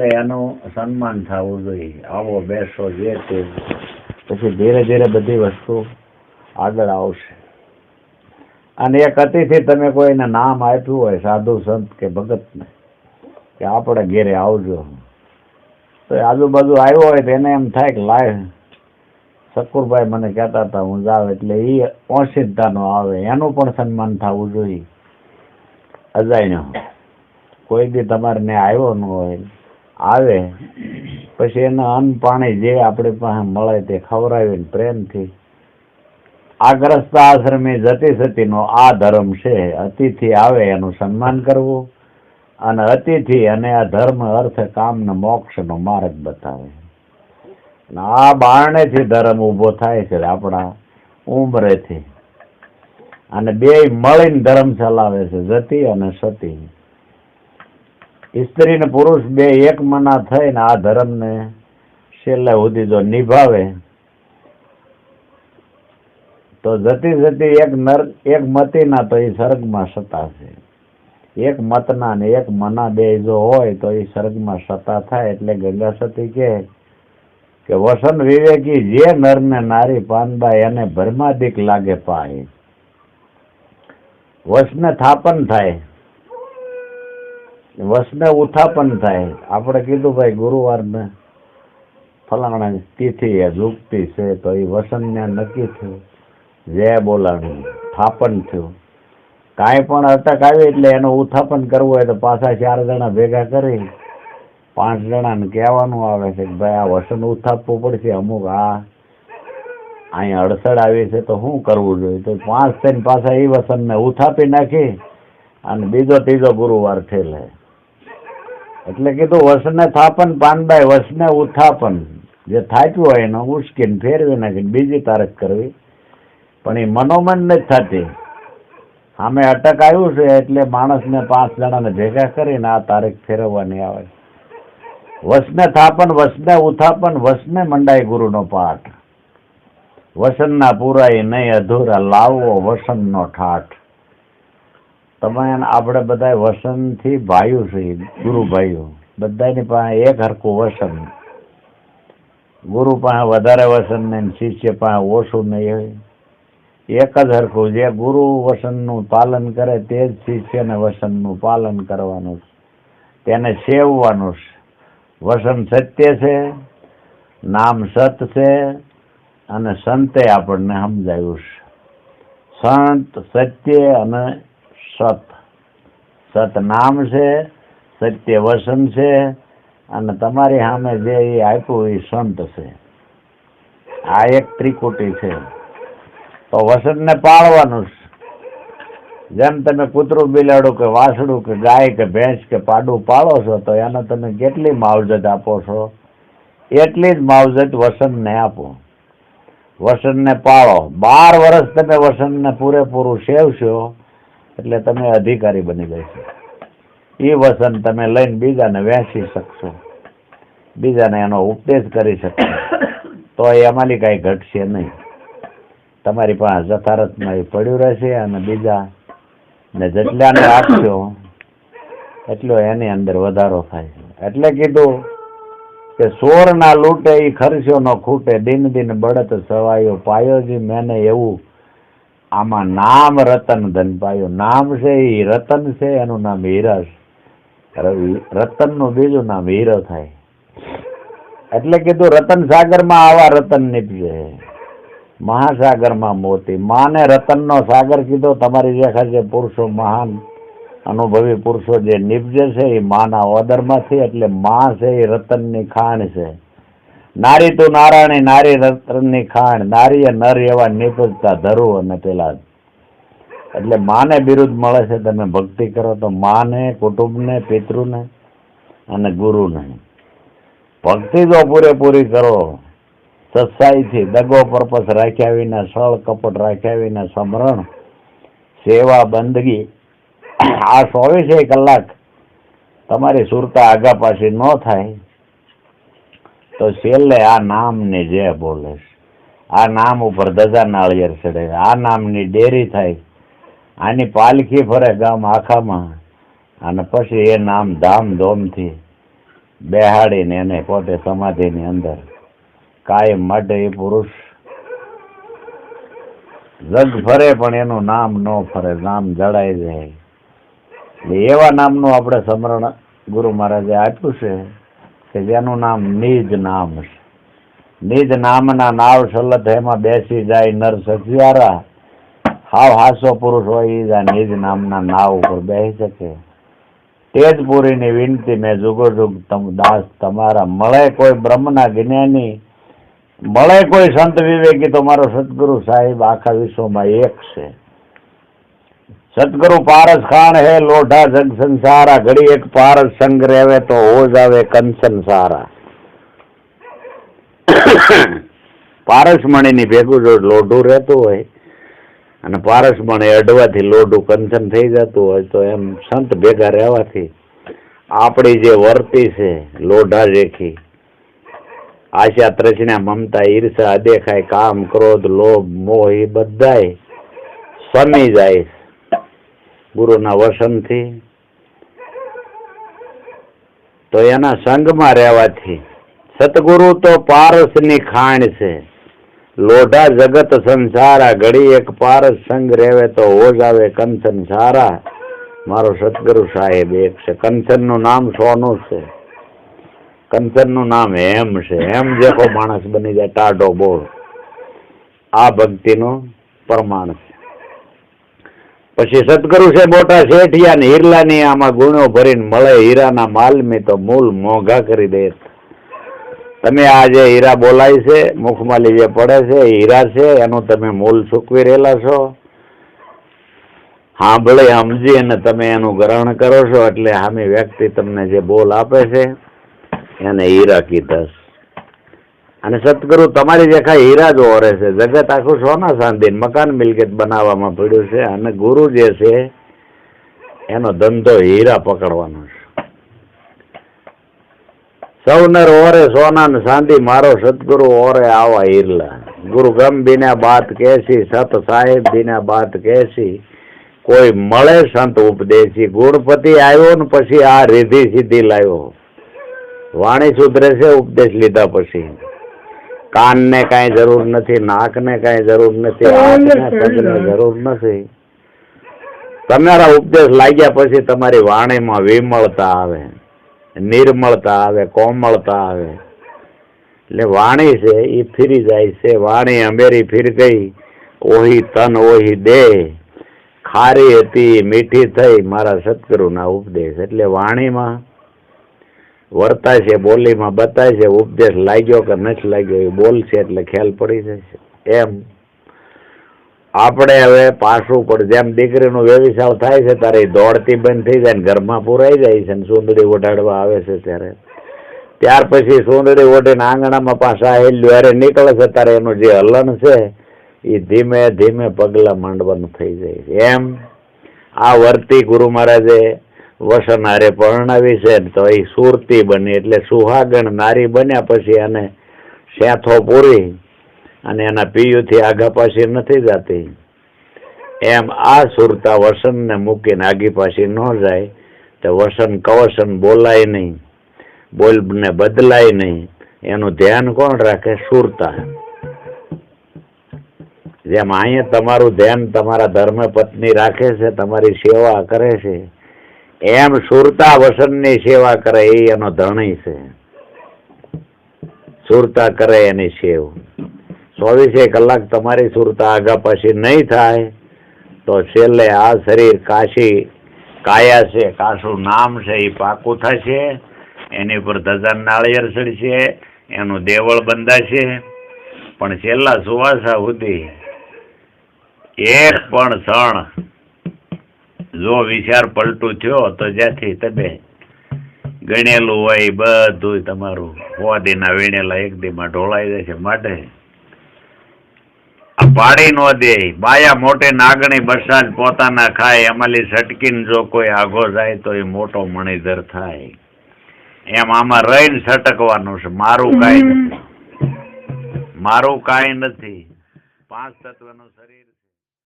એનું સન્માન થવું જોઈએ. આવો બેસો જે તે પછી ધીરે ધીરે બધી વસ્તુ આગળ આવશે. અને એક અતિથિ તમે કોઈને નામ આપ્યું હોય, સાધુ, સંત કે ભગતને, કે આપણે ઘેરે આવજો. તો આજુબાજુ આવ્યો હોય તો એને એમ થાય કે લાય શકુરભાઈ મને કહેતા હતા, હું જાવ એટલે એ ઓસિદ્ધાનો આવે. એનું પણ સન્માન થવું જોઈએ. અજાયનો કોઈ બી તમારે ને આવ્યો ન હોય આવે. પછી એના અન્ન પાણી જે આપણી પાસે મળે તે ખવડાવીને પ્રેમથી આગ્રસ્ત આશ્રમે જતી સતીનો આ ધર્મ છે. અતિથિ આવે એનું સન્માન કરવું અને અતિથિ અને આ ધર્મ અર્થ કામ ને મોક્ષનો માર્ગ બતાવે. આ બારણેથી ધર્મ ઊભો થાય છે આપણા ઉંમરેથી અને બે મળીને ધર્મ ચલાવે છે, જતી અને સતી. સ્ત્રી ને પુરુષ બે એક મના થઈને આ ધર્મને છેલ્લે સુધી જો નિભાવે, તો જતી જતી એક નર, એક મતીના તો એ સ્વર્ગમાં સતાશે એક મતના ને એક મના બે જો હોય તો એ સ્વર્ગમાં સતા થાય, એટલે ગંગા સતી કે વસન વિવેકી જે નર ને નારી પાનબાઈ એને ભરમાદિક લાગે પાય વસને થાપન થાય. વસને ઉત્થાપન થાય. આપણે કીધું, ભાઈ, ગુરુવારને ફલાણા તિથિ એ ઝુકતી છે, તો એ વસનને નક્કી થયું. જય બોલાણું, થાપન થયું. કાંઈ પણ અટક આવી એટલે એનું ઉત્થાપન કરવું હોય તો પાછા ચાર જણા ભેગા કરી, પાંચ જણાને કહેવાનું આવે છે કે, ભાઈ, આ વસન ઉત્થાપવું પડશે. અમુક આ અહીંયા અડસડ આવી છે, તો શું કરવું જોઈએ? તો પાંચ થઈને પાછા એ વસનને ઉથાપી નાખી અને બીજો ત્રીજો ગુરુવાર ઠેલે. એટલે કીધું, વસને થાપન પાનભાઈ વસને ઉત્થાપન જે થાપ્યું હોય એનો ઉશ્કીને ફેરવી નાખીને બીજી તારીખ કરવી. પણ એ મનોમન નથી થતી. સામે અટક આવ્યું છે એટલે માણસને પાંચ જણાને ભેગા કરીને આ તારીખ ફેરવવાની આવે. વસને થાપન, વસને ઉથાપન, વસને મંડાય ગુરુનો પાઠ. વસનના પૂરાય નહીં અધૂરા લાવવો વસનનો ઠાઠ. તમે આપણે બધા વસનથી ભાઈઓ છીએ ગુરુ ભાઈઓ. બધાની પાસે એક હરખું વસન. ગુરુ પાસે વધારે વસન ને શિષ્ય પાસે ઓછું નહીં હોય. એક જ હરખું જે ગુરુ વસનનું પાલન કરે તે જ શિષ્યને વસનનું પાલન કરવાનું છે. તેને સેવવાનું છે. વસન સત્ય છે, નામ સત છે, અને સંતે આપણને સમજાવ્યું છે. સંત સત્ય અને સત. સત નામ છે સત્ય વસન છે, અને તમારી સામે જે એ આપ્યું એ સંત છે. આ એક ત્રિકુટી છે. તો વસનને પાળવાનું જેમ તમે કૂતરું બિલાડું કે વાસડું કે ગાય કે ભેંસ કે પાડું પાળો છો, તો એને તમે કેટલી માવજત આપો છો? એટલી જ માવજત વસનને આપો. વસનને પાળો. બાર વર્ષ તમે વસનને પૂરેપૂરું સેવશો એટલે તમે અધિકારી બની જશો એ વસન તમે લઈને બીજાને વહેંચી શકશો. બીજાને એનો ઉપદેશ કરી શકશો. તો એમાંની કાંઈ ઘટશે નહીં. તમારી પાસે જથારતમાં એ પડ્યું રહેશે અને બીજા ને જેટલાને આપશો, એટલો એની અંદર વધારો થાય છે. એટલે કીધું કે સોર ના લૂંટે એ ખર્ચ્યો ન ખૂટે. દિન દિન બળત સવાયો પાયો જી, મેને એવું આમાં નામ રતન ધનપાયું નામ છે એ રતન છે એનું નામ હીરા છે રતનનું બીજું નામ હીરો થાય. એટલે કીધું રતન સાગરમાં આવા રતન નીપજે મહાસાગરમાં મોતી. માને રતનનો સાગર કીધો, તમારી રેખા જે પુરુષો મહાન, અનુભવી પુરુષો જે નીપજે છે એ માના ઓદરમાંથી એટલે મા છે એ રતનની ખાણ છે. નારી તો નારાયણી નારી રત્નની ખાણ નારીએ નર એવા નિપજતા ધરુ અને પેલા એટલે માને બિરુદ મળે છે, તમે ભક્તિ કરો તો માને, કુટુંબને, પિતૃને અને ગુરુને. ભક્તિ જો પૂરેપૂરી કરો સત્સાઈથી દગો પર્પસ રાખ્યા વિના, સળ કપટ રાખ્યા વિના, સમરણ, સેવા, બંદગી, આ ચોવીસે કલાક તમારી સુરતા આગા પાછી ન થાય. તો છેલ્લે આ નામને જે બોલે આ નામ ઉપર ધજા નાળિયેર ચડે આ નામની ડેરી થાય, આની પાલખી ફરે ગામ આખામાં, અને પછી એ નામ ધામધૂમથી બેહાડીને એને પોતે સમાધિની અંદર કાયમ માટે એ પુરુષ જગ ફરે પણ એનું નામ ન ફરે, નામ જડાઈ જાય. એવા નામનું આપણે સ્મરણ ગુરુ મહારાજે આપ્યું છે. કે જેનું નામ નિજ નામ છે. નિજ નામના નાવ સલત એમાં બેસી જાય નર સખિયારા હાવ હાસો પુરુષ હોય ઈ જ નિજ નામના નાવ ઉપર બેસી શકે. તેજપુરીની વિનંતી મેં જુગોજુગ તમ દાસ તમારા. મળે કોઈ બ્રહ્મના જ્ઞાની, મળે કોઈ સંત વિવેકી તો મારો સદગુરુ સાહેબ આખા વિશ્વમાં એક છે. સદગુરુ પારસ ખાણ હે, લોઢા જગ સંસારા, ઘડી એક પારસ સંગ રહેવે તો હો આવે કંચન સારા પારસમણીની ભેગું જો લોઢું રહેતું હોય, અને પારસમણી અડવાથી લોઢું કંચન થઈ જતું હોય, તો એમ સંત ભેગા રહેવાથી આપણી જે વર્તી છે, લોઢા જેખી, આશા, તૃષ્ણા, મમતા, ઈર્ષા અદેખાય કામ, ક્રોધ, લોભ, મોહ એ બધાય સમી જાય ગુરુના વસનથી. તો એના સંગમાં રહેવાથી સતગુરુ તો પારસની ખાણ છે. લોઢા જગત સંસારા, ઘડી એક પારસ સંગ રહેવે તો હોજ આવે કંચન સારા. મારો સતગુરુ સાહેબ એક છે. કંચનનું નામ સોનું છે. કંચનનું નામ હેમ છે. હેમ જેકો માણસ બની જાય, ટાઢો બોળ. આ ભક્તિનું પ્રમાણ છે. પછી સદગુરુ છે મોટા શેઠિયા ને હીરલાની આમાં ગુણો ભરીને મળે, હીરાના માલમી તો મૂલ મોંઘા કરી દે તમે આ જે હીરા બોલાય છે મુખમાલી જે પડે છે હીરા છે, એનું તમે મૂલ ચૂકવી રહેલા છો સાંભળે સમજી અને તમે એનું ગ્રહણ કરો છો, એટલે સામે વ્યક્તિ તમને જે બોલ આપે છે, એને હીરા કીધા. અને સતગુરુ તમારી દેખા હીરા જ ઓરે છે. જગત આખું સોના સાંધી મકાન મિલકત બનાવવામાં પડ્યું છે અને ગુરુ જે છે, એનો ધંધો હીરા પકડવાનો છે. સૌનર ઓરે સોના ને સાંધી, મારો સદગુરુ ઓરે આવા હીરલા. ગુરુ ગમ બિના બાત કેસી, સત સાહેબ બિના બાત કેસી, કોઈ મળે સંત ઉપદેશી. ગુણપતિ આવ્યો ને પછી આ રીધી સીધી લાવ્યો. વાણી સુધરે છે, ઉપદેશ લીધા પછી. કાનને કાંઈ જરૂર નથી નાકને કાંઈ જરૂર નથી હાથને પગને જરૂર નથી તમારા ઉપદેશ લાગ્યા પછી તમારી વાણીમાં વિમળતા આવે નિર્મળતા આવે કોમળતા આવે. એટલે વાણી છે એ ફીરી જાય છે વાણી અમેરી ફીર ગઈ ઓહી તન ઓહી દેહ. ખારી હતી મીઠી થઈ મારા સદગુરુના ઉપદેશ. એટલે વાણીમાં વર્તાય છે, બોલીમાં બતાય છે, ઉપદેશ લાગ્યો કે નથી લાગ્યો, એ બોલશે એટલે ખ્યાલ પડી જશે. એમ. આપણે હવે પાછું પણ જેમ દીકરીનું વ્યવસાવ થાય છે, ત્યારે દોડતી બંધ થઈ જાય ને ઘરમાં પુરાઈ જાય છે ને સુંદડી ઓઢાડવા આવે છે ત્યારે. ત્યાર પછી સુંદડી ઓઢીને આંગણામાં પાછા હેલ્યું અરે નીકળે છે ત્યારે એનું જે હલન છે એ ધીમે ધીમે પગલાં માંડવાનું થઈ જાય છે. એમ. આ વર્તી ગુરુ મહારાજે વસનારે પરણાવી છે તો એ સુરતી બની એટલે સુહાગણ નારી બન્યા પછી એને સેથો પૂરી અને એના પિયુથી આગા પાછી નથી જાતી. એમ આ સુરતા વસનને મૂકીને આગી પાછી ન જાય તો વસન કવસન બોલાય નહીં, બોલને બદલાય નહીં. એનું ધ્યાન કોણ રાખે? સુરતા. જેમ અહીંયા તમારું ધ્યાન તમારા ધર્મ પત્ની રાખે છે, તમારી સેવા કરે છે એમ સુરતા વસનની સેવા કરે, એ એનો ધણી છે. સુરતા કરે એની સેવ. ચોવીસે કલાક તમારી સુરતા આગા પાછી નહીં થાય, તો છેલ્લે આ શરીર કાશી કાયા છે, કાશું નામ છે, એ પાકું થશે, એની ઉપર ધજા નાળિયેર ચડશે એનું દેવળ બંધાશે. પણ છેલ્લા સુવાસા સુધી એક પણ ક્ષણ જો વિચાર પલટું થયો તો જ્યાંથી તમે ગણેલું હોય બધું તમારું હોદીના વીણેલા એક દીમાં ઢોળાઈ જશે માટે. આ પાડી નો દે બાયા મોટે નાગણી બસાજ પોતાના ખાય. અમારી સટકીને જો કોઈ આઘો જાય તો એ મોટો મણિધર થાય. એમ આમાં રહીને સટકવાનું છે. મારું કાંઈ નથી. મારું કાંઈ નથી. પાંચ તત્વનું શરીર